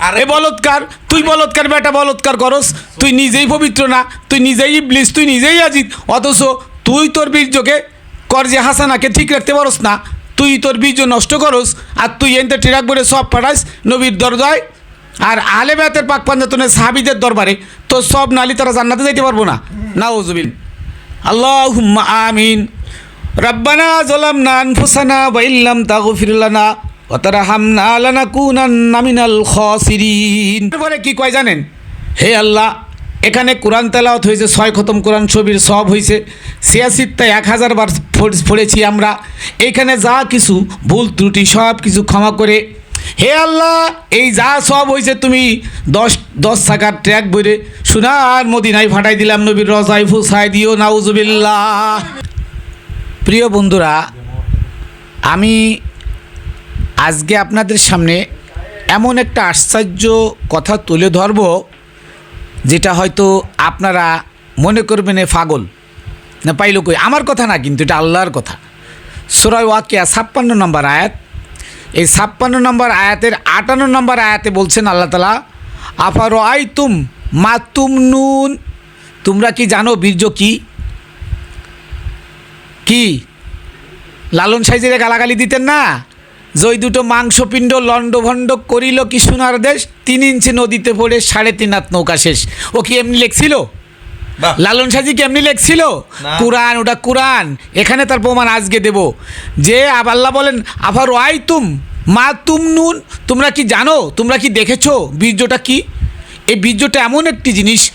আরে- বলৎকার, তুই বলৎকার বেটা, বলৎকার করস। তুই নিজেই পবিত্র না, তুই নিজেই ইবলিস, তুই নিজেই আজিত অথচ তুই তোর বীর্যকে কর যে হাসানাকে ঠিক রাখতে পারস না। তুই তোর বীর্য নষ্ট করস, আর তুই এনতে ট্রাক বলে সব পাঠাস নবীর দরজায়। আর আলে বেতের পাক পাঞ্জাতনের সাহাবিদের দরবারে তো সব নালি তারা জান্নাতে যাইতে পারব না। না ওজবিন আল্লাহ আমিন। রব্বানা জলামনা আনফুসানা ওয়াইল্লাম তাগফির লানা। ওয়া এরপরে কি কয় জানেন? হে আল্লাহ এখানে কোরআন তেলাওয়াত হয়েছে ছয় খতম কোরআন ছবির সব হয়েছে। ছিয়াশিতে এক হাজার বার পড়েছি আমরা। এইখানে যা কিছু ভুল ত্রুটি সব কিছু ক্ষমা করে। হে আল্লাহ এই যা সব হয়েছে তুমি দশ দশ টাকার ট্র্যাক বইরে সোনার মদিনায় ফাটাই দিলাম নবীর রজাই ফুসাই দিও নাউজুবিল্লাহ। প্রিয় বন্ধুরা আমি আজকে আপনাদের সামনে এমন একটা আশ্চর্য কথা তুলে ধরব, যেটা হয়তো আপনারা মনে করবেন এ পাগল। না, পাইল কই? আমার কথা না, কিন্তু এটা আল্লাহর কথা। সুরায় ওয়াকিয়া, ছাপ্পান্ন নম্বর আয়াত। এই ছাপ্পান্ন নম্বর আয়াতের আটান্ন নম্বর আয়াতে বলছেন আল্লাহ তালা আফার আই তুম মা তুম নুন তোমরা কি জানো বীর্য কি? কি? লালন সাইজের গালাগালি দিতেন না? জয় দুটো মাংসপিণ্ড লণ্ডভণ্ড করিল কি সোনার দেশ? তিন ইঞ্চি নদীতে পড়ে সাড়ে তিন হাত নৌকা শেষ। ও কি এমনি লেখছিল? লালন সাজি কেমনি লেখছিল। কোরআন ওটা কোরআন। এখানে তার প্রমাণ আজকে দেব। যে আব- আল্লাহ বলেন আবার ওয়াই তুম মা তুম নুন? তোমরা কি জানো? তোমরা কি দেখেছ? বীর্যটা কি? এই বীর্যটা এমন একটি জিনিস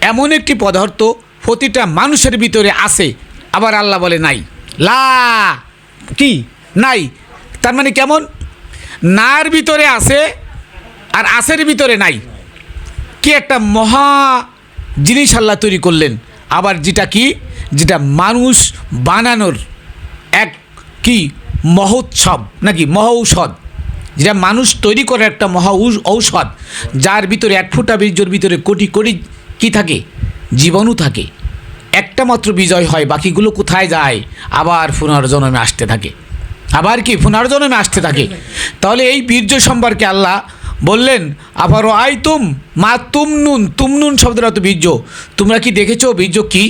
এমন একটি পদার্থ প্রতিটা মানুষের ভিতরে আছে। আবার আল্লাহ বলে নাই। লা কি? নাই। তার মানে কেমন? নার ভিতরে আছে আর আসের ভিতরে নাই। কি একটা মহা জিনিস আল্লাহ তৈরি করলেন। আবার যেটা কি? যেটা মানুষ বানানোর এক কি? মহোৎসব নাকি মহৌষধ। যেটা মানুষ তৈরি করার একটা মহা ঔষধ। যার ভিতরে এক ফোঁটা বীর্যর ভিতরে কোটি কোটি কি থাকে? জীবাণু থাকে। একটা মাত্র বিজয় হয়, বাকিগুলো কোথায় যায়? আবার পুনর্জন্মে আসতে থাকে। আবার কি? পুনর্জন্মে আসতে থাকে। তাহলে এই বীর্য সম্পর্কে আল্লাহ বললেন আবার আই তুম মা তুম নুন তুম নুন শব্দটা তো বীর্য। তোমরা কি দেখেছ বীর্য কি?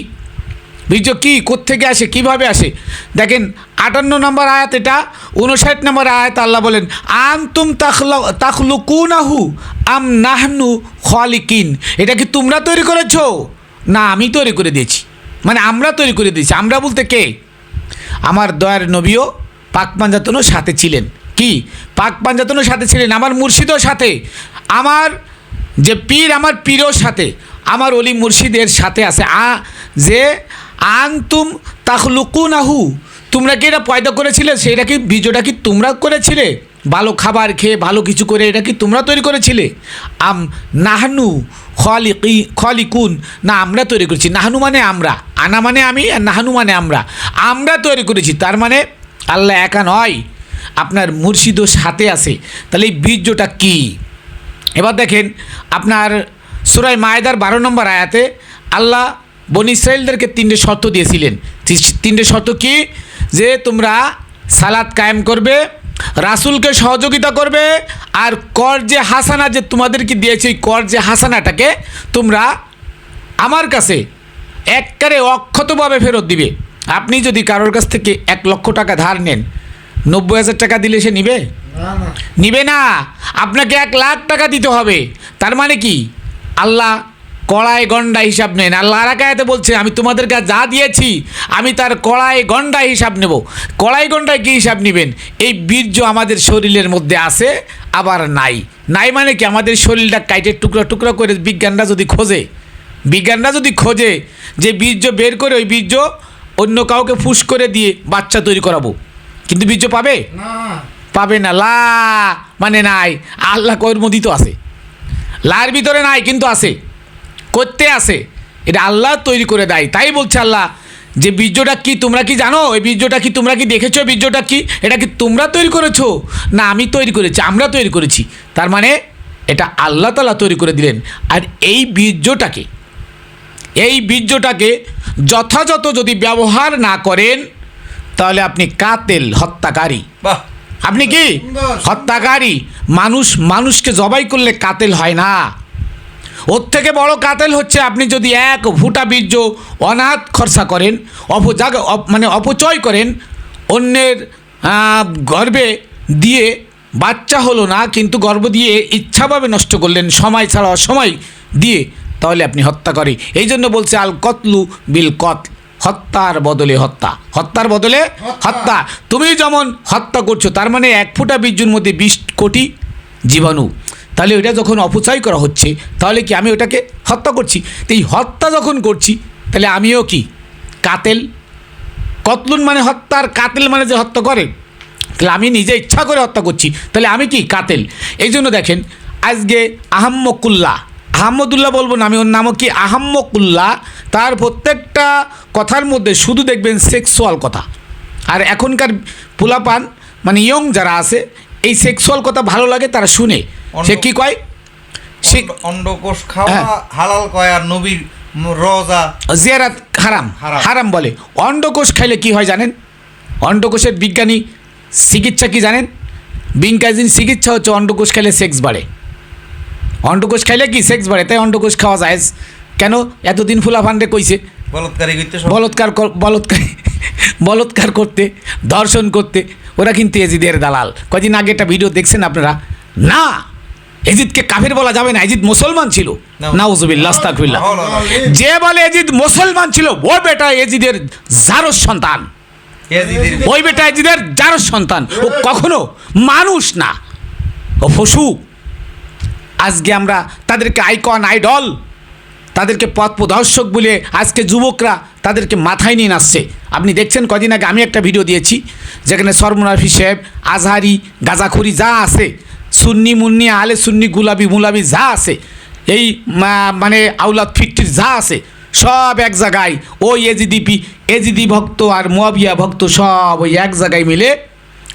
বীর্য কী? কোত্থেকে আসে? কীভাবে আসে? দেখেন, আটান্ন নম্বর আয়াত এটা উনষাট নম্বর আয়াত আল্লাহ বলেন আম তুম তাখলা তাখলু কুনাহু আম নাহনু খালিকিন? এটা কি তোমরা তৈরি করেছ? না, আমি তৈরি করে দিয়েছি। মানে আমরা তৈরি করে দিয়েছি। আমরা বলতে কে? আমার দয়ার নবীও পাক পাঞ্জাতনও সাথে ছিলেন। কি? পাক পাঞ্জাতনও সাথে ছিলেন, আমার মুর্শিদও সাথে। আমার যে পীর, আমার পীরও সাথে। আমার অলি মুর্শিদের সাথে আছে। আ, যে আনতুম তাহলুকুনাহু তোমরা কি এটা পয়দা করেছিলে? সেটা কি, বীজটা কি তোমরা করেছিলে? ভালো খাবার খেয়ে ভালো কিছু করে এটা কি তোমরা তৈরি করেছিলে? আম নাহানু খলিকি, খলিকুন, না, আমরা তৈরি করেছি। নাহানু মানে আমরা, আনা মানে আমি, আর নাহানু মানে আমরা। আমরা তৈরি করেছি, তার মানে আল্লাহ একা নয়, আপনার মুর্শিদও সাথে আছে। তাহলে এই বীর্যটা কী? এবার দেখেন, আপনার সুরাই মায়েদার বারো নম্বর আয়াতে আল্লাহ বন ইসরায়েলদেরকে তিনটে শর্ত দিয়েছিলেন। তিনটে শর্ত কি? যে তোমরা সালাদ কায়েম করবে, রাসুলকে সহযোগিতা করবে, আর কর যে হাসানা যে তোমাদেরকে দিয়েছে ওই কর যে হাসানাটাকে তোমরা আমার কাছে এককারে অক্ষতভাবে ফেরত দিবে। আপনি যদি কারোর কাছ থেকে এক লক্ষ টাকা ধার নেন নব্বই হাজার টাকা দিলে সে নিবে? নিবে না। আপনাকে এক লাখ টাকা দিতে হবে। তার মানে কি? আল্লাহ কড়াই গন্ডা হিসাব নেন। আল্লাহ আরাকায়াতে বলছে আমি তোমাদের কাছে যা দিয়েছি আমি তার কড়াই গন্ডা হিসাব নেব। কড়াই গন্ডায় কী হিসাব নেবেন? এই বীর্য আমাদের শরীরের মধ্যে আছে আবার নাই। নাই মানে কি? আমাদের শরীরটা কাইটের টুকরো টুকরো করে বিজ্ঞানরা যদি খোঁজে বিজ্ঞানরা যদি খোঁজে যে বীর্য বের করে ওই বীর্য অন্য কাউকে ফুস করে দিয়ে বাচ্চা তৈরি করাবো। কিন্তু বীর্য পাবে? পাবে না। লা মানে নাই। আল্লাহ কর্মদিত আছে। লার ভিতরে নাই কিন্তু আছে। করতে আছে। এটা আল্লাহ তৈরি করে দেয়। তাই বলছে আল্লাহ যে বীর্যটা কি তোমরা কি জানো? এই বীর্যটা কি তোমরা কি দেখেছ? বীর্যটা কি? এটা কি তোমরা তৈরি করেছ? না আমি তৈরি করেছি আমরা তৈরি করেছি। তার মানে এটা আল্লাহ তালা তৈরি করে দিলেন। আর এই বীর্যটাকে এই বীর্যটাকে যথাযথ যদি ব্যবহার না করেন তাহলে আপনি কাতেল হত্যাকারী। আপনি কি? হত্যাকারী। মানুষ মানুষকে জবাই করলে কাতেল হয় না। ওর থেকে বড় কাতেল হচ্ছে আপনি যদি এক ফুটা বীর্য অনাথ খরচা করেন অপজাগ অপ- মানে অপচয় করেন অন্যের গর্ভে দিয়ে বাচ্চা হলো না কিন্তু গর্ভ দিয়ে ইচ্ছাভাবে নষ্ট করলেন সময় ছাড়া অসময় দিয়ে তাহলে আপনি হত্যা করে এই জন্য বলছে আল কতলু বিল কত হত্যার বদলে হত্যা। হত্যার বদলে হত্যা। তুমি যেমন হত্যা করছ তার মানে এক ফোঁটা বীর্যুর মধ্যে বিশ কোটি জীবাণু। তাহলে ওইটা যখন অপচয় করা হচ্ছে তাহলে কি আমি ওটাকে হত্যা করছি? তো এই হত্যা যখন করছি তাহলে আমিও কি? কাতেল? কতলুন মানে হত্যার কাতেল মানে যে হত্যা করে? তাহলে আমি নিজে ইচ্ছা করে হত্যা করছি। তাহলে আমি কি? কাতেল। এই জন্য দেখেন আজকে আহাম্মকুল্লাহ আহমদুল্লাহ বলব না আমি ওর নামও কি? আহাম্মকুল্লাহ তার প্রত্যেকটা কথার মধ্যে শুধু দেখবেন সেক্সুয়াল কথা। আর এখনকার পোলাপান মানে ইয়ং যারা আছে এই সেক্সুয়াল কথা ভালো লাগে তারা শুনে। সে কি কয়? সে অন্ডকোষ খাওয়া হ্যাঁ। হালাল কয় আর নবীর রোজা। জিয়ারাত হারাম। হারাম। বলে। অন্ডকোষ খাইলে কি হয় জানেন? অন্ডকোষের বিজ্ঞানী চিকিৎসা কি জানেন? বিজ্ঞানী চিকিৎসা হচ্ছে অন্ডকোষ খাইলে সেক্স বাড়ে। অন্ডকোষ খাইলে কি সেক্স বাড়ে? তাই অন্ডকোষ খাওয়া যায়। কেন? এতদিন ফুলা ফান্ডে কইছে। বলৎকারী বলৎকার কর- বলৎকার বলৎকার করতে ধর্ষণ করতে ওরা কিন্তু এজিদের দালাল। কদিন আগে একটা ভিডিও দেখছেন আপনারা? না! এজিদকে কাফের বলা যাবে না। এজিদ মুসলমান ছিল। না। নাউজুবিল্লাহ। যে বলে এজিদ মুসলমান ছিল ও বেটা এজিদের জারস সন্তান। ওই বেটা এজিদের জারস সন্তান। ও কখনো মানুষ না। ও পশু। আজকে আমরা তাদেরকে আইকন আইডল তাদেরকে পথ প্রদর্শক বলে আজকে যুবকরা তাদেরকে মাথায় নিয়ে নাচছে। আপনি দেখছেন কদিন আগে আমি একটা ভিডিও দিয়েছি, যেখানে সরমুনাফি সাহেব, আজহারি, গাজাখুরি যা আছে, সুন্নি মুন্নি আলে সুন্নি, গুলাবি মুলাবি যা আছে, এই মানে আউলাদ ফিফটির যা আছে, সব এক জায়গায় ওই এজিডিপি এজিদি ভক্ত আর মোয়াবিয়া ভক্ত সব ওই এক জায়গায় মিলে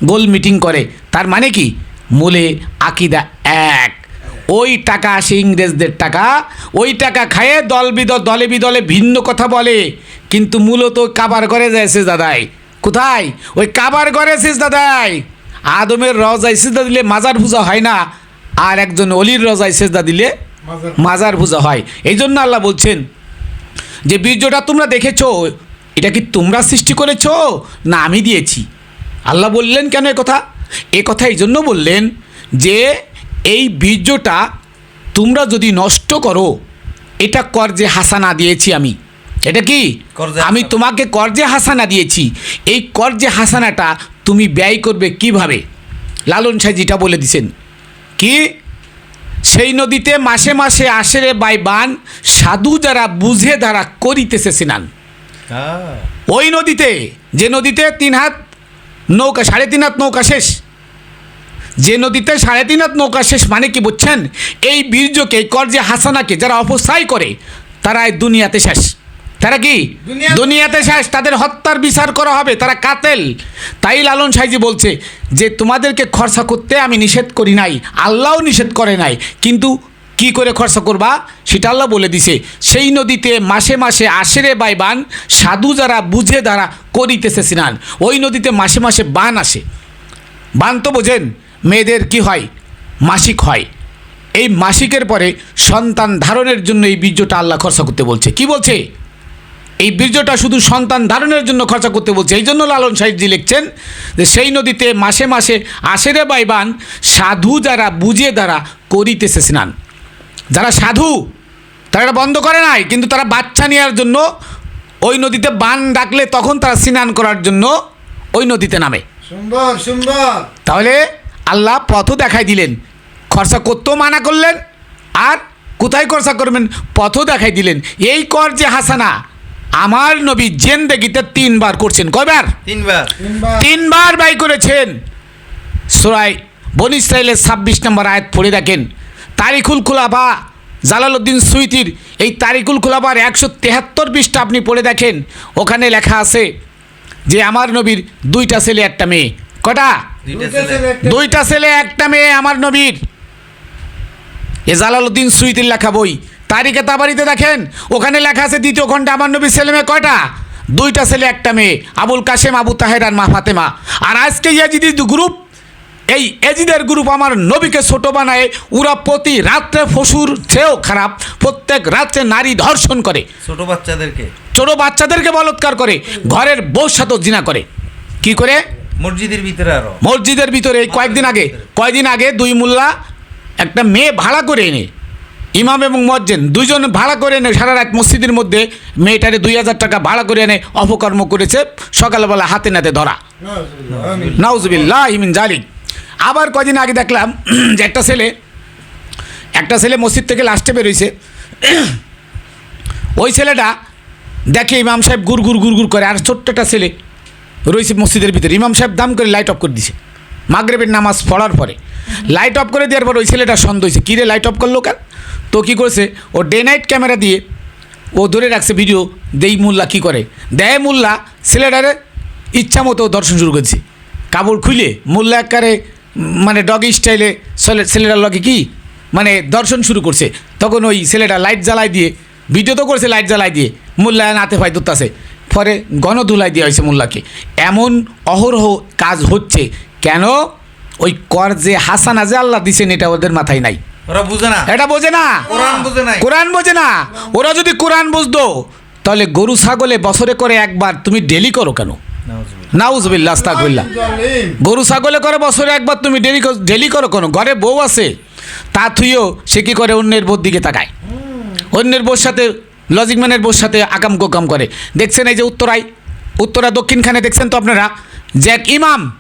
গোল মিটিং করে। তার মানে কি? মূলে আকিদা এক ওই টাকা আসে ইংরেজদের টাকা ওই টাকা খায়ে দল বিদল দলে বিদলে ভিন্ন কথা বলে। কিন্তু মূলত কাবার ঘরে যাইছে দাদাই কোথায়? ওই কাবার ঘরে দাদাই আদমের রজাই সেজদা দিলে মাজার পূজা হয় না আর একজন অলির রজাই সেজদা দিলে মাজার পূজা। হয়। এই জন্য আল্লাহ বলছেন যে বীর্যটা তোমরা দেখেছ এটা কি তোমরা সৃষ্টি করেছ? না আমি দিয়েছি। আল্লাহ বললেন কেন এ কথা? এ কথা এই জন্য বললেন যে এই বীর্যটা তোমরা যদি নষ্ট করো এটা কর্জে হাসানা দিয়েছি আমি। এটা কি? আমি। তোমাকে কর্জে হাসানা দিয়েছি। এই কর্জে হাসানাটা তুমি ব্যয় করবে কীভাবে? লালন সাহেব যেটা বলে দিছেন। কি? সেই নদীতে মাসে মাসে আসে রে বাই বান সাধু যারা বুঝে দ্বারা করিতেছে স্নান। হ্যাঁ। ওই নদীতে যে নদীতে তিন হাত নৌকা সাড়ে তিন হাত নৌকা শেষ। যে নদীতে সাড়ে তিন হাত নৌকা শেষ মানে কি বুঝছেন? এই বীর্যকে কর্জে হাসানাকে যারা অপসাই করে তারা এই দুনিয়াতে শেষ। তারা কি? দুনিয়াতে- দুনিয়াতে শেষ। তাদের হত্যার বিচার করা হবে। তারা কাতেল। তাই লালন সাইজি বলছে যে তোমাদেরকে খরচা করতে আমি নিষেধ করি নাই। আল্লাহও নিষেধ করে নাই। কিন্তু কি করে খরচা করবা? সেটা আল্লাহ বলে দিছে। সেই নদীতে মাসে মাসে আশেরে বাই বান সাধু যারা বুঝে দ্বারা করিতেছে স্নান। ওই নদীতে মাসে মাসে বান আসে। বান তো বোঝেন মেয়েদের কি হয়? মাসিক হয়। এই মাসিকের পরে সন্তান ধারণের জন্য এই বীর্যটা আল্লাহ খরচা করতে বলছে। কি বলছে? এই বীর্যটা শুধু সন্তান ধারণের জন্য খরচা করতে বলছে। এই জন্য লালন সাহেবজি লিখছেন যে সেই নদীতে মাসে মাসে আশেরে বাইবান সাধু যারা বুঝে দ্বারা করিতেছে স্নান। যারা সাধু তারা এটা বন্ধ করে নাই কিন্তু তারা বাচ্চা নেওয়ার জন্য ওই নদীতে বান ডাকলে তখন তারা স্নান করার জন্য ওই নদীতে নামে। সুন্দর সুন্দর। তাহলে আল্লাহ পথও দেখাই দিলেন। খরচা করতেও মানা করলেন আর কোথায় খরচা করবেন? পথও দেখাই দিলেন। এই কর যে হাসানা আমার নবী জেন্দেগিতে তিনবার করছেন। কয়বার? তিনবার। তিনবার। ব্যয় করেছেন। সোরাই বন ইসরায়েলের ছাব্বিশ নম্বর আয়াত পড়ে দেখেন। তারিকুল খুলাফা জালালউদ্দিন সুইতির এই তারিকুল খুলাফার একশো তেহাত্তর পৃষ্ঠা আপনি পড়ে দেখেন। ওখানে লেখা আছে যে আমার নবীর দুইটা ছেলে একটা মেয়ে। কটা? দুইটা ছেলে। একটা- মেয়ে আমার নবীর। এ জালালউদ্দিন সুইতির লেখা বই। তারিখে তাবারিতে দেখেন ওখানে লেখা আছে দ্বিতীয় খণ্ডে আমার নবীর ছেলে মেয়ে কয়টা? দুইটা ছেলে একটা মেয়ে আবুল কাশেম আবু তাহের আর মা ফাতেমা। আর আজকে ইয়াজিদি গ্রুপ এই এজিদের গ্রুপ আমার নবীকে ছোট বানায় ওরা প্রতি রাত্রে ফসুর চেয়েও খারাপ প্রত্যেক রাত্রে নারী ধর্ষণ করে। ছোট বাচ্চাদেরকে। ছোট বাচ্চাদেরকে বলৎকার করে ঘরের বউর সাথেও জিনা করে। কি করে? মসজিদের ভিতরে আরও। মসজিদের ভিতরে এই কয়েকদিন আগে কয়েকদিন আগে দুই মোল্লা একটা মেয়ে ভাড়া করে এনে ইমাম এবং মজ্জেন দুইজন ভাড়া করে এনে সারা রাত মসজিদের মধ্যে মেয়েটারে দুই হাজার টাকা ভাড়া করে এনে অপকর্ম করেছে সকালবেলা হাতে নাতে ধরা। নাউজবিল্লাহ ইমিন জালিক। আবার কদিন আগে দেখলাম যে একটা ছেলে একটা ছেলে মসজিদ থেকে লাস্টে বেরোইছে। ওই ছেলেটা দেখে ইমাম সাহেব গুড় গুড় গুড় গুড় করে আর ছোট্ট একটা ছেলে রয়েছে মসজিদের ভিতরে। ইমাম সাহেব দাম করে লাইট অফ করে দিছে। মাগরেবের নামাজ পড়ার পরে। লাইট অফ করে দেওয়ার পর ওই ছেলেটা সন্দেহ হয়েছে কিরে লাইট অফ করল কেন? তো কী করেছে? ও ডে নাইট ক্যামেরা দিয়ে ও ধরে রাখছে ভিডিও দেই মোল্লা কী করে? দেয় মোল্লা, ছেলেটারে ইচ্ছা মতো দর্শন শুরু করছে। কাপড় খুলে, মোল্লা একবারে মানে ডগ স্টাইলে ছেলেটার লগে কি? মানে দর্শন শুরু করছে। তখন ওই ছেলেটা লাইট জ্বালায় দিয়ে ভিডিও তো করেছে লাইট জ্বালাই দিয়ে মোল্লা নাতে ভাই দূরতাছে পরে গণধুলাই দেওয়া হয়েছে মোল্লাকে। এমন অহরহ কাজ হচ্ছে কেন? ওই কর যে হাসানা যে আল্লাহ দিছেন এটা ওদের মাথায় নাই। ওরা বুঝে না। এটা বোঝে না। কোরআন কোরআন বোঝে না। ওরা যদি কোরআন বুঝতো তাহলে গরু ছাগলে বছরে করে একবার তুমি ডেলি করো কেন? নাউজুবিল্লাহ। নাউজবিল্লা আস্তাকবিল্লা গরু ছাগলে করে বছরে একবার তুমি ডেলি ডেলি করো কেন? ঘরে বউ আছে তা থুইও সে কি করে অন্যের বউর দিকে তাকায়? অন্যের বউর সাথে লজিক ম্যানের বউর সাথে আকাম কোকাম করে। দেখছেন এই যে উত্তরায় উত্তরা দক্ষিণখানে দেখছেন তো আপনারা? যে এক ইমাম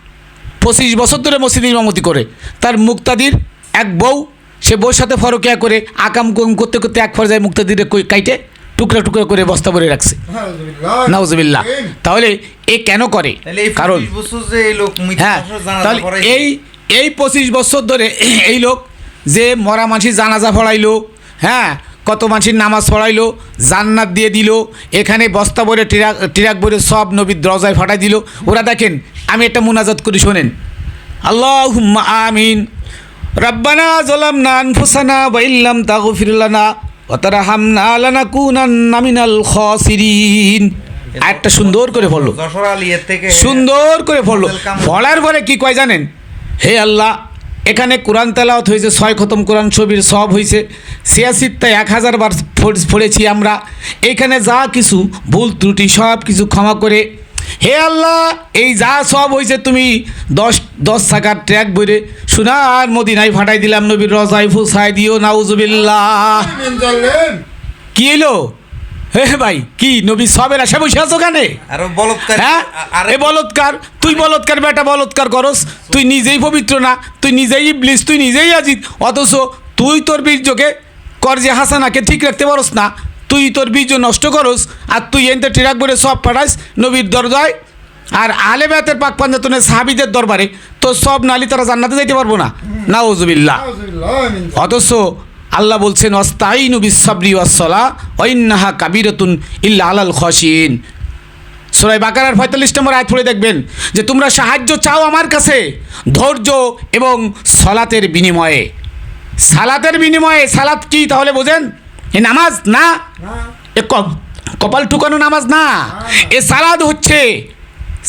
পঁচিশ বছর ধরে মসজিদে ইমামতি করে। তার মুক্তাদির এক বউ সে বউর সাথে ফরকিয়া করে আকাম কুকাম করতে করতে এক পর্যায়ে মুক্তাদিরে কই- কাইটে টুকরা টুকরা করে বস্তা ভরে রাখছে। নাউজবিল্লা তাহলে এ কেন করে? কারণ হ্যাঁ তাহলে এই এই পঁচিশ বছর ধরে এই লোক যে মরা মানসির জানাজা পড়াইলো হ্যাঁ কত মানুষের নামাজ পড়াইলো জান্নাত দিয়ে দিল এখানে বস্তা ভরে টিরাক টিরাক ভরে সব নবীর দরজায় ফাটাই দিল। ওরা দেখেন আমি একটা মুনাজাত করি শোনেন। আল্লাহ আমিন। রব্বানা জলাম না আনফুসানা বাইল্লাম তাগফির লানা ওয়াতারহামনা লানাকুনান্না মিনাল খাসিরিন। আরেকটা সুন্দর করে পড়ল। সুন্দর করে পড়ল। পড়ার পরে কি কয় জানেন? হে আল্লাহ এখানে কোরআন তেলাওয়াত হয়েছে ছয় খতম কোরআন ছবির সব হয়েছে ছিয়াশিতে এক হাজার বার পড়- পড়েছি আমরা এখানে যা কিছু ভুল ত্রুটি সব কিছু ক্ষমা করে হে আল্লাহ এই যা সব হয়েছে তুমি দশ দশ টাকার ট্র্যাক বইরে সোনার মদিনায় ফাটাই দিলাম নবীর রজাই ফুসাই দিও নাউজুবিল্লাহ কি এলো হে ভাই কি নবী সবের আশা বসে আছো কানে? হ্যাঁ? আর এ বলৎকার তুই বলৎকার বেটা বলৎকার করস। তুই নিজেই পবিত্র না তুই নিজেই ইবলিস তুই নিজেই আজিত অথচ তুই তোর বীর্যকে কর যে হাসানাকে ঠিক রাখতে পারস না। তুই তোর বীর্য নষ্ট করস আর তুই এনতে ট্রাক বলে সব পাঠাইস নবীর দরজায়। আর আলে বেতের পাক পাঞ্জাতনের সাহাবিদের দরবারে তো সব নালি তারা জান্নাতে যাইতে পারব না। নাউজুবিল্লাহ। অথচ আল্লাহ বলছেন অস্তাইনু বিসাবরি ওয়াসলা ঐন্নাহা কাবিরতুন ইল্লা আলাল খসিন সুরাই বাকারার পঁয়তাল্লিশ নম্বর আয়াত পড়ে দেখবেন যে তোমরা সাহায্য চাও আমার কাছে ধৈর্য এবং সলাতের বিনিময়ে। সালাতের বিনিময়ে সালাত কি তাহলে বোঝেন? এ নামাজ না? এ কপাল ঠুকানো নামাজ না। এ সালাদ হচ্ছে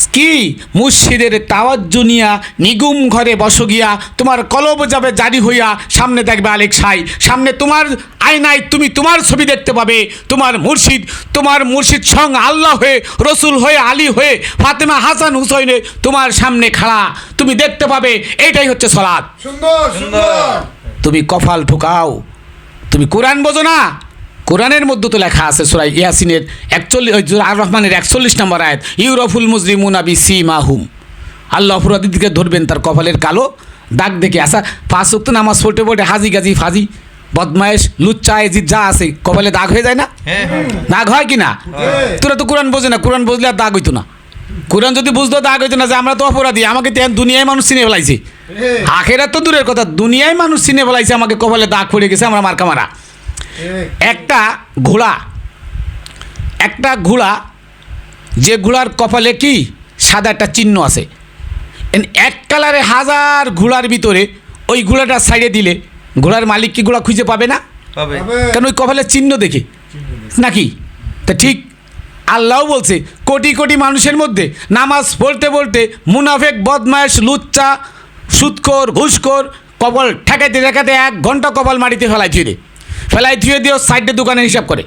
কি? মুর্শিদের তাওয়াজ্জু নিয়া নিগুম ঘরে বসো গিয়া তোমার কলব যাবে জারি হইয়া সামনে দেখবে আলেক সাই। সামনে তোমার আয়নায় তুমি তোমার ছবি দেখতে পাবে। তোমার মুর্শিদ তোমার মুর্শিদ সং আল্লাহ হয়ে রসুল হয়ে আলী হয়ে ফাতেমা হাসান হুসৈনে তোমার সামনে খাড়া। তুমি দেখতে পাবে এইটাই হচ্ছে সলাদ তুমি কফাল ঠুকাও। তুমি কোরআন বোঝো না? কোরআনের মধ্যে তো লেখা আছে সুরাই ইয়াসিনের একচল্লিশ আর রহমানের একচল্লিশ নম্বর আয়াত ইউরফুল মুজরিমুন আবি সি মাহুম আল্লাহ অপরাধীকে ধরবেন তার কপালের কালো দাগ দেখে। আসা পাঁচ উক্ত নামাজ পড়তে পড়তে হাজি গাজি ফাজি বদমায়েশ লুচ্চা এজিদ যা আছে কপালে দাগ হয়ে যায় না? হ্যাঁ হ্যাঁ। দাগ হয় কি না? তোরা তো কোরআন বোঝে না কোরআন বুঝলে আর দাগ হইতো না। কোরআন যদি বুঝতো দাগ হইতো না যে আমরা তো অপরাধী আমাকে তো এখন দুনিয়ায় মানুষ চিনে ফেলাইছে। আখেরা তো দূরের কথা দুনিয়ায় মানুষ চিনে ফেলাইছে আমাকে কপালে দাগ পড়ে গেছে আমরা মার্কা মারা। একটা ঘোড়া একটা ঘোড়া যে ঘোড়ার কপালে কি? সাদা একটা চিহ্ন আছে। এক কালারে হাজার ঘোড়ার ভিতরে ওই ঘোড়াটা সাইডে দিলে ঘোড়ার মালিক কি ঘোড়া খুঁজে পাবে না? কেন ওই কপালের চিহ্ন দেখে? নাকি? তা ঠিক আল্লাহ বলছে কোটি কোটি মানুষের মধ্যে নামাজ পড়তে পড়তে মুনাফেক বদমায়েশ লুচ্চা সুৎকর ঘুষকর কবল ঠেকাইতে ঠেকাতে এক ঘণ্টা কবল মাটিতে ফেলাই থুয়ে দে ফেলাই থুয়ে দিও, সাইডে দোকানে হিসাব করে।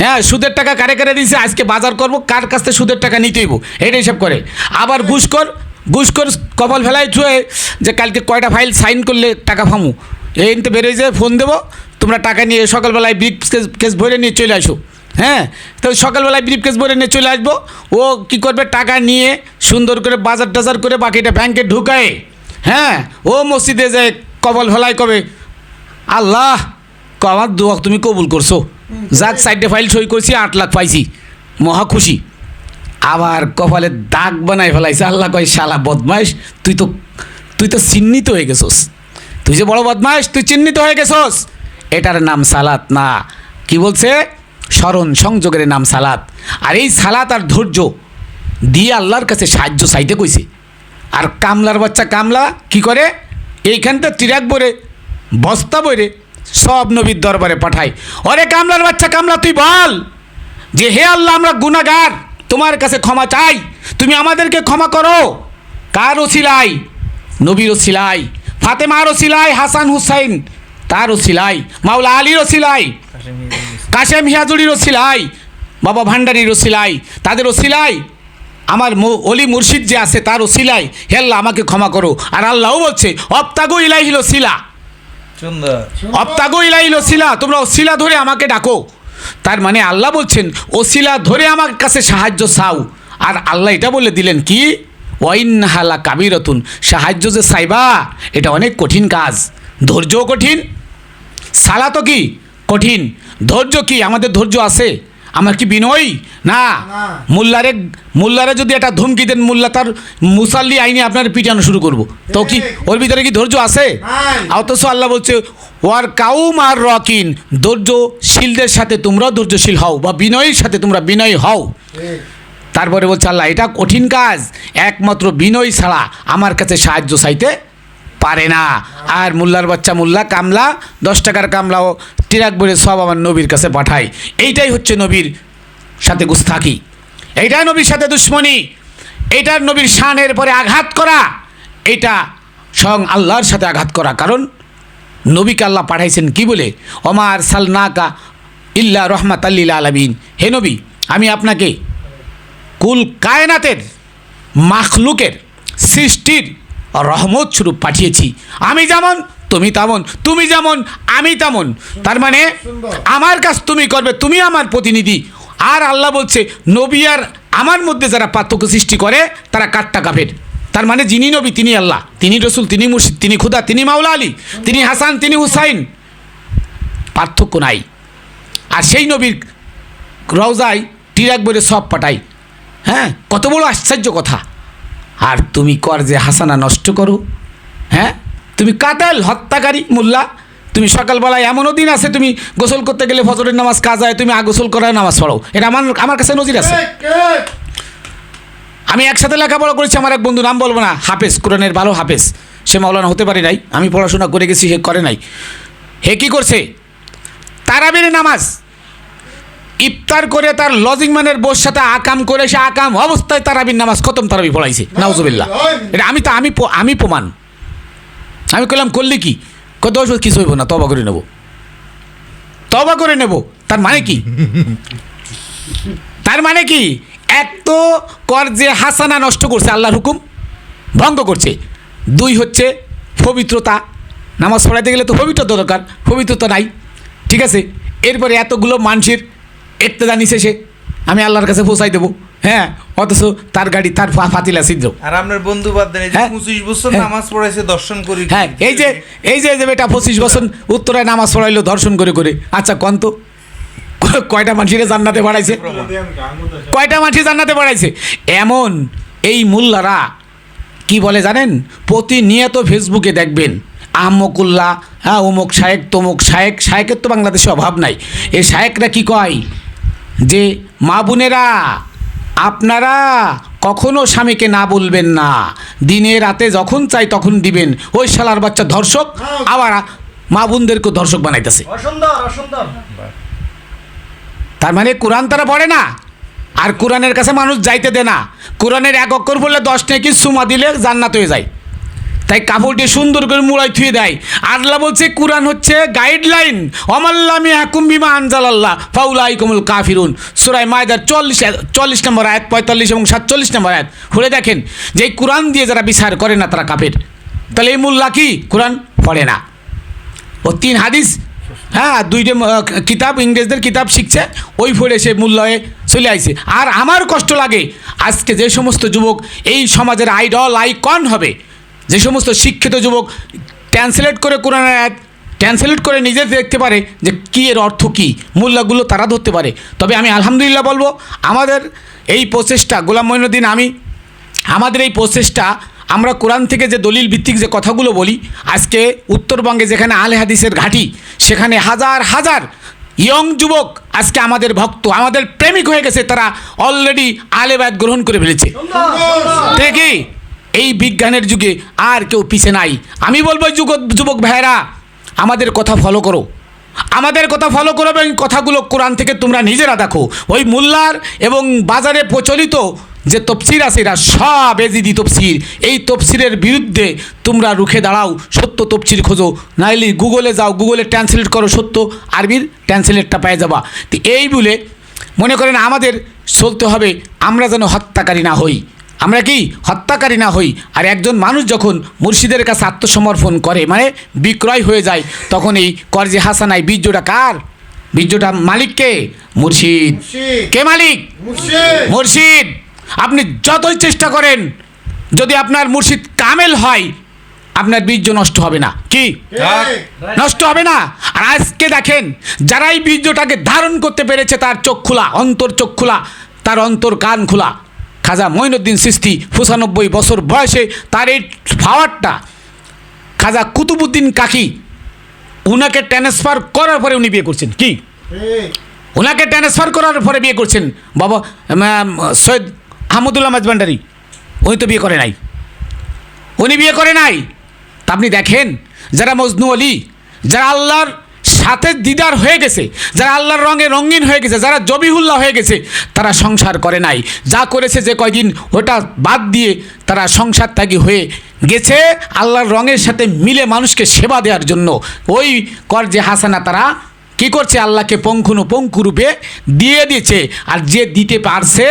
হ্যাঁ সুদের টাকা কারে কারে দিয়েছে আজকে বাজার করব, কার কাছ থেকে সুদের টাকা নিতে হইব? এটা হিসাব করে। আবার ঘুষকর ঘুষকর কবল ফেলাই থুয়ে যে কালকে কয়টা ফাইল সাইন করলে টাকা ফামু এই তো বেরোয় যে ফোন দেবো। তোমরা টাকা নিয়ে সকালবেলায় ব্রিফ কেস কেস ভরে নিয়ে চলে আসো। হ্যাঁ তো সকালবেলায় ব্রিফ কেস ভরে নিয়ে চলে আসব। ও কি করবে? টাকা নিয়ে সুন্দর করে বাজার টাজার করে বাকিটা ব্যাংকে ঢুকায়। হ্যাঁ ও মসজিদে যে কবল ফেলাই কবে আল্লাহ! আমার দোয়া তুমি কবুল করছ। যাক সাইডে ফাইল সই করছি, আট লাখ পাইছি। মহা খুশি। আবার কপালে দাগ বানাই ফেলাইছে। আল্লাহ কয়, শালা বদমাইশ, তুই তো তুই তো চিহ্নিত হয়ে গেছোস। তুই যে বড় বদমাইশ, তুই চিহ্নিত হয়ে গেছোস। এটার নাম সালাত না। কি বলছে? স্মরণ, সংযোগের নাম সালাত। আর এই সালাত আর ধৈর্য দিয়ে আল্লাহর কাছে সাহায্য চাইতে কইছে। আর কামলার বাচ্চা কামলা কি করে? এইখানটা তিরাক বরে বস্তা বইরে সব নবীর দরবারে পাঠায় অরে কামলার বাচ্চা, কামলা, তুই বল যে হে আল্লাহ, আমরা গুনাগার তোমার কাছে ক্ষমা চাই, তুমি আমাদেরকে ক্ষমা করো। কার ওসিলাই নবীর ওসিলাই ফাতেমার ওসিলাই হাসান হুসাইন, তার ওসিলাই মাওলা আলীর ওসিলাই কাশেম হিয়াজুরির ওসিলাই বাবা ভান্ডারির ওসিলাই তাদের ওসিলাই আমার অলি মুর্শিদ যে আছে, তার ওসিলাই হে আল্লাহ, আমাকে ক্ষমা করো। আর আল্লাহও বলছে অপ্তাগো ইলাইহিল সুন্দর অপ্তাগো ইলাইল ওসিলা, তোমরা ওসিলা ধরে আমাকে ডাকো। তার মানে আল্লাহ বলছেন, ওসিলা ধরে আমার কাছে সাহায্য চাও। আর আল্লাহ এটা বলে দিলেন কি? ওয়াইন হালা কাবিরতুন, সাহায্য যে সাইবা এটা অনেক কঠিন কাজ। ধৈর্যও কঠিন। সালা তো কি? কঠিন। ধৈর্য কি? আমাদের ধৈর্য আছে। আমার কি বিনয়ী? না। মোল্লারে মোল্লারে যদি একটা ধমকি দেন মোল্লা তার মুসাল্লি আইনে আপনার পিটানো শুরু করব। তো কি ওর ভিতরে কি ধৈর্য আছে। অথচ আল্লাহ বলছে ওয়ার কাউম আর রকিন ধৈর্যশীলদের সাথে তোমরাও ধৈর্যশীল হও বা বিনয়ীর সাথে তোমরা বিনয়ী হও। তারপরে বলছে আল্লাহ এটা কঠিন কাজ। একমাত্র বিনয় ছাড়া আমার কাছে সাহায্য চাইতে পারে না। আর মোল্লার বাচ্চা মোল্লা কামলা, দশ টাকার কামলাও টিরাক বলে সব আমার নবীর কাছে পাঠায়। এইটাই হচ্ছে নবীর সাথে গুস্তাকি এইটাই নবীর সাথে দুশ্মনী। এইটার নবীর শানের পরে আঘাত করা। এটা স্বয়ং আল্লাহর সাথে আঘাত করা। কারণ নবীকে আল্লাহ পাঠাইছেন কি বলে? অমার সালনাকা ইল্লা রহমাত আল্লিল আলমিন। হে নবী, আমি আপনাকে কুল কায়নাতের, মাখলুকের, সৃষ্টির রহমত স্বরূপ পাঠিয়েছি। আমি যেমন, তুমি তেমন, তুমি যেমন, আমি তেমন। তার মানে আমার কাজ তুমি করবে, তুমি আমার প্রতিনিধি। আর আল্লাহ বলছে, নবী আর আমার মধ্যে যারা পার্থক্য সৃষ্টি করে, তারা কাট্টা কাফের। তার মানে যিনি নবী, তিনি আল্লাহ। তিনি রসুল, তিনি মুর্শিদ, তিনি খুদা, তিনি মাওলা আলী, তিনি হাসান, তিনি হুসাইন। পার্থক্য নাই। আর সেই নবীর রওজায় টিরাক বলে সব পাঠাই। হ্যাঁ? কত বড় আশ্চর্য কথা। আর তুমি কর যে হাসানা নষ্ট করো হ্যাঁ? তুমি কাতাল হত্যাকারী মোল্লা। তুমি সকালবেলায় এমনও দিন আছে তুমি গোসল করতে গেলে ফজরের নামাজ কাজ হয় তুমি আগোসল করার নামাজ পড়ো। এটা আমার আমার কাছে নজির আছে। আমি একসাথে লেখাপড়া করেছি আমার এক বন্ধু নাম বলব না হাফেজ কোরআনের ভালো হাফেজ। সে মাওলানা হতে পারে নাই আমি পড়াশোনা করে গেছি হে করে নাই। হে কী করছে? তারাবির নামাজ ইফতার করে তার লজিং ম্যানের বোর সাথে আকাম করে সে আকাম অবস্থায় তারাবির নামাজ, খতম তারাবি পড়াইছে। নাউজুবিল্লাহ। এটা আমি তো, আমি আমি প্রমাণ। আমি কইলাম, করলি কি? কত ওষুধ কিছু হইব না তবা করে নেব। তবা করে নেব। তার মানে কি? তার মানে কি? এক তো কর যে হাসানা নষ্ট করছে, আল্লাহর হুকুম ভঙ্গ করছে। দুই হচ্ছে পবিত্রতা। নামাজ পড়াইতে গেলে তো পবিত্রতা দরকার, পবিত্রতা নাই। ঠিক আছে? এরপরে এতগুলো মানুষের নিছে সে। আমি আল্লাহর কাছে পৌঁছাই দেবো। হ্যাঁ অথচ তার গাড়ি তার ফাতিলা ছিদ্র। আর আপনার বন্ধু বাদ দেন হ্যাঁ। পঁচিশ বছর হ্যাঁ। নামাজ পড়াইছে দর্শন করি হ্যাঁ এই যে এই যে এই যে বেটা পঁচিশ বছর উত্তরায় নামাজ পড়াইলো দর্শন করে করে। আচ্ছা কন্ত কয়টা মানুষের জান্নাতে বাড়াইছে? কয়টা মাঠে জান্নাতে বাড়াইছে? এমন এই মোল্লারা কি বলে জানেন? প্রতিনিয়ত ফেসবুকে দেখবেন আহমকুল্লাহ হ্যাঁ অমুক শায়েক তমুক শায়েক শায়েকের তো বাংলাদেশে অভাব নাই। এই শায়েকরা কি কয়? যে মা বোনেরা আপনারা কখনো স্বামীকে না বলবেন না। দিনে রাতে যখন চাই তখন দিবেন। ওই শালার বাচ্চা ধর্ষক আবার মা বোনদেরকে ধর্ষক বানাইতেছে। তার মানে কোরআন তারা পড়ে না আর কোরআনের কাছে মানুষ যাইতে দে না। কোরআনের এক অক্ষর বললে দশ নাকি সুমা দিলে জান্নাত হয়ে যায়। তাই কাপড় দিয়ে সুন্দর করে মুড়াই থুয়ে দেয়। আল্লাহ বলছে, কোরআন হচ্ছে গাইডলাইন। অমাল্লামি হাকুম বিমা আনজালাল্লাহ ফাউলাই কমল কাফিরুন। সুরাই মায়দার চল্লিশ চল্লিশ নম্বর আয়াত, পঁয়তাল্লিশ এবং সাতচল্লিশ নম্বর আয়াত। খুলে দেখেন যে কোরআন দিয়ে যারা বিচার করে না, তারা কাপের তাহলে এই মোল্লা কি? কোরআন পড়ে না। ও তিন হাদিস হ্যাঁ দুইটা কিতাব, ইংরেজদের কিতাব শিখছে, ওই ফলে সে মূল্যয়ে চলে আইছে। আর আমার কষ্ট লাগে, আজকে যে সমস্ত যুবক এই সমাজের আইডল, আইকন হবে যে সমস্ত শিক্ষিত যুবক ট্রান্সলেট করে কোরআন আয়াত ট্রান্সলেট করে নিজে দেখতে পারে যে কী এর অর্থ কী মূল্যগুলো তারা ধরতে পারে। তবে আমি আলহামদুলিল্লাহ বলব আমাদের এই প্রচেষ্টা গোলাম মঈনুদ্দিন আমি আমাদের এই প্রচেষ্টা আমরা কোরআন থেকে যে দলিল ভিত্তিক যে কথাগুলো বলি আজকে উত্তরবঙ্গে যেখানে আলে হাদিসের ঘাঁটি সেখানে হাজার হাজার ইয়ং যুবক আজকে আমাদের ভক্ত আমাদের প্রেমিক হয়ে গেছে তারা অলরেডি আলেবাদ গ্রহণ করে ফেলেছে। ঠিকই এই বিজ্ঞানের যুগে আর কেউ পিছে নাই। আমি বলব যুবক যুবক ভাইয়েরা, আমাদের কথা ফলো করো। আমাদের কথা ফলো করো এবং কথাগুলো কোরআন থেকে তোমরা নিজেরা দেখো। ওই মোল্লার এবং বাজারে প্রচলিত যে তফসির আছে, এরা সব এজিদি তফসির। এই তফসিরের বিরুদ্ধে তোমরা রুখে দাঁড়াও, সত্য তফসির খোঁজো। নাইলে গুগলে যাও, গুগলে ট্রান্সলেট করো সত্য, আরবির ট্রান্সলেটটা পেয়ে যাবা। তো এই বলে মনে করেন আমাদের চলতে হবে, আমরা যেন হত্যাকারী না হই। আমরা কি হত্যাকারী না হই? আর একজন মানুষ যখন মুর্শিদের কাছে আত্মসমর্পণ করে মানে বিক্রয় হয়ে যায় তখন এই করজে হাসানাই বীর্যটা কার? বীর্যটা মালিককে? মুর্শিদ। মুর্শিদ। কে মালিক? মুর্শিদ। মুর্শিদ। আপনি যতই চেষ্টা করেন যদি আপনার মুর্শিদ কামেল হয় আপনার বীর্য নষ্ট হবে না। কি? নষ্ট হবে না। আর আজকে দেখেন যারা এই বীর্যটাকে ধারণ করতে পেরেছে তার চোখ খোলা অন্তর চোখ খোলা তার অন্তর কান খোলা। খাজা মঈনুদ্দিন সিস্তি পঁচানব্বই বছর বয়সে তার এই পাওয়ারটা খাজা কুতুবুদ্দিন কাকি উনাকে ট্রান্সফার করার পরে উনি বিয়ে করছেন। কি? ওনাকে ট্রান্সফার করার পরে বিয়ে করছেন। বাবা সৈয়দ আহমদুল্লাহ মাজবান্ডারি। উনি তো বিয়ে করে নাই। উনি বিয়ে করে নাই। তা আপনি দেখেন যারা মজনু আলী যারা আল্লাহর সাথে দিদার হয়ে গেছে, যারা আল্লাহর রঙে রঙিন হয়ে গেছে, যারা জবিহুল্লাহ হয়ে গেছে, তারা সংসার করে নাই। যা করেছে যে কয়দিন, ওটা বাদ দিয়ে তারা সংসার ত্যাগী হয়ে গেছে। আল্লাহর রঙের সাথে মিলে মানুষকে সেবা দেওয়ার জন্য। ওই কর যে হাসানা তারা কি করছে? আল্লাহকে পঙ্খুনু পঙ্কু রূপে দিয়ে দিয়েছে। আর যে দিতে পারছে,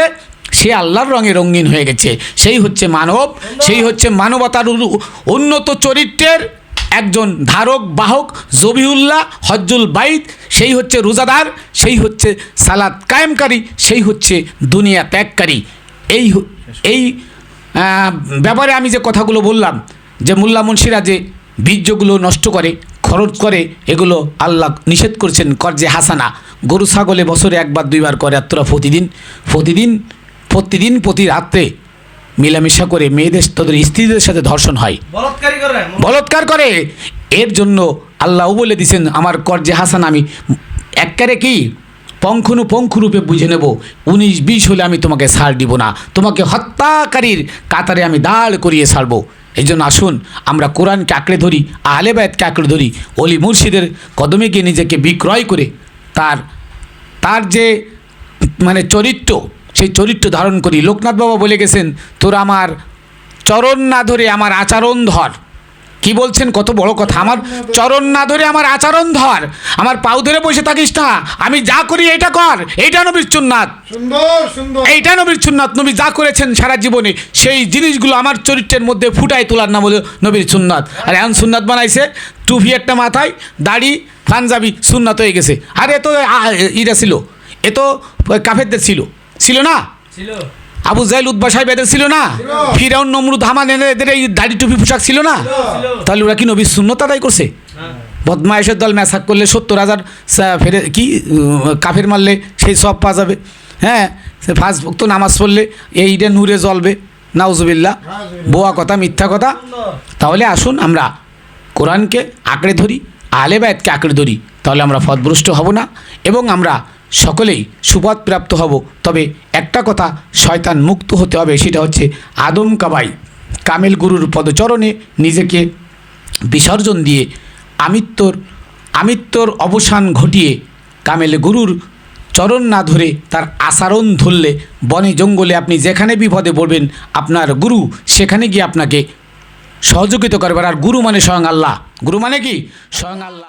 সে আল্লাহর রঙে রঙিন হয়ে গেছে। সেই হচ্ছে মানব, সেই হচ্ছে মানবতার উন্নত চরিত্রের একজন ধারক, বাহক জবিউল্লাহ হজ্জুল বাইদ সেই হচ্ছে রোজাদার, সেই হচ্ছে সালাদ কায়েমকারী, সেই হচ্ছে দুনিয়া ত্যাগকারী। এই এই ব্যাপারে আমি যে কথাগুলো বললাম, যে মোল্লা মুন্সিরা যে বীর্যগুলো নষ্ট করে, খরচ করে, এগুলো আল্লাহ নিষেধ করছেন কর্জে হাসানা। গরু, ছাগলে বছরে একবার, দুইবার করে আর প্রতিদিন প্রতিদিন প্রতিদিন প্রতি রাত্রে মেলামেশা করে মেয়েদের তাদের স্ত্রীদের সাথে ধর্ষণ হয়। বলৎকারী করে। এর জন্য আল্লাহ বলে দিছেন আমার কর্জে হাসান আমি এককারে কি? পঙ্খনু পঙ্খু রূপে বুঝে নেব। উনিশ বিশ হলে আমি তোমাকে ছাড় দিব না। তোমাকে হত্যাকারীর কাতারে আমি দাঁড় করিয়ে ছাড়বো। এই জন্য আসুন আমরা কোরআনকে আঁকড়ে ধরি আহলেবায়তকে আঁকড়ে ধরি। অলি মুর্শিদের কদমে গিয়ে নিজেকে বিক্রয় করে তার তার যে মানে চরিত্র সেই চরিত্র ধারণ করি। লোকনাথ বাবা বলে গেছেন তোর আমার চরণ না ধরে আমার আচরণ ধর। কি বলছেন? কত বড় কথা। আমার চরণ না ধরে আমার আচরণ ধর। আমার পাউ ধরে বসে থাকিস না। আমি যা করি এটা কর। এইটা নবীর সুন্দর এইটা নবীর সুন্নাত। নবী যা করেছেন সারা জীবনে সেই জিনিসগুলো আমার চরিত্রের মধ্যে ফুটায় তোলার নাম হলো নবীর সুন্নাত। আর এখন সুন্নাত বানাইছে টুপি একটা মাথায় দাড়ি পাঞ্জাবি সুন্নাত হয়ে গেছে। আর এ তো ইরা ছিল। এ তো কাফেরদের ছিল। ছিল না? আবু জাইল উদ্বা সাহেব এদের ছিল না? ফিরাউন নমরুদ হামান এদের এদের এই দাড়ি টুপি পোশাক ছিল না? তাহলে ওরা কি নবীর শূন্যতা আদায় করছে? বদমায়েশের দল ম্যাসাক করলে সত্তর হাজার ফেরে কি কাফের মারলে সেই সব পাওয়া যাবে। হ্যাঁ সে ফাঁস ভক্ত নামাজ পড়লে এইটা নূরে জ্বলবে। নাউজুবিল্লা বোয়া কথা মিথ্যা কথা। তাহলে আসুন আমরা কোরআনকে আঁকড়ে ধরি আলে বায়তকে আঁকড়ে ধরি। তাহলে আমরা পথভ্রষ্ট হব না এবং আমরা সকলেই সুপথ প্রাপ্ত হব। তবে একটা কথা শয়তান মুক্ত হতে হবে, সেটা হচ্ছে আদম কাবাই কামেল গুরুর পদচরণে নিজেকে বিসর্জন দিয়ে আমিত্বর আমিত্বর অবসান ঘটিয়ে কামেল গুরুর চরণ না ধরে তার আচরণ ধরলে বনে জঙ্গলে আপনি যেখানে বিপদে পড়বেন, আপনার গুরু সেখানে গিয়ে আপনাকে সহযোগিতা করবেন। আর গুরু মানে স্বয়ং আল্লাহ। গুরু মানে কি? স্বয়ং আল্লাহ।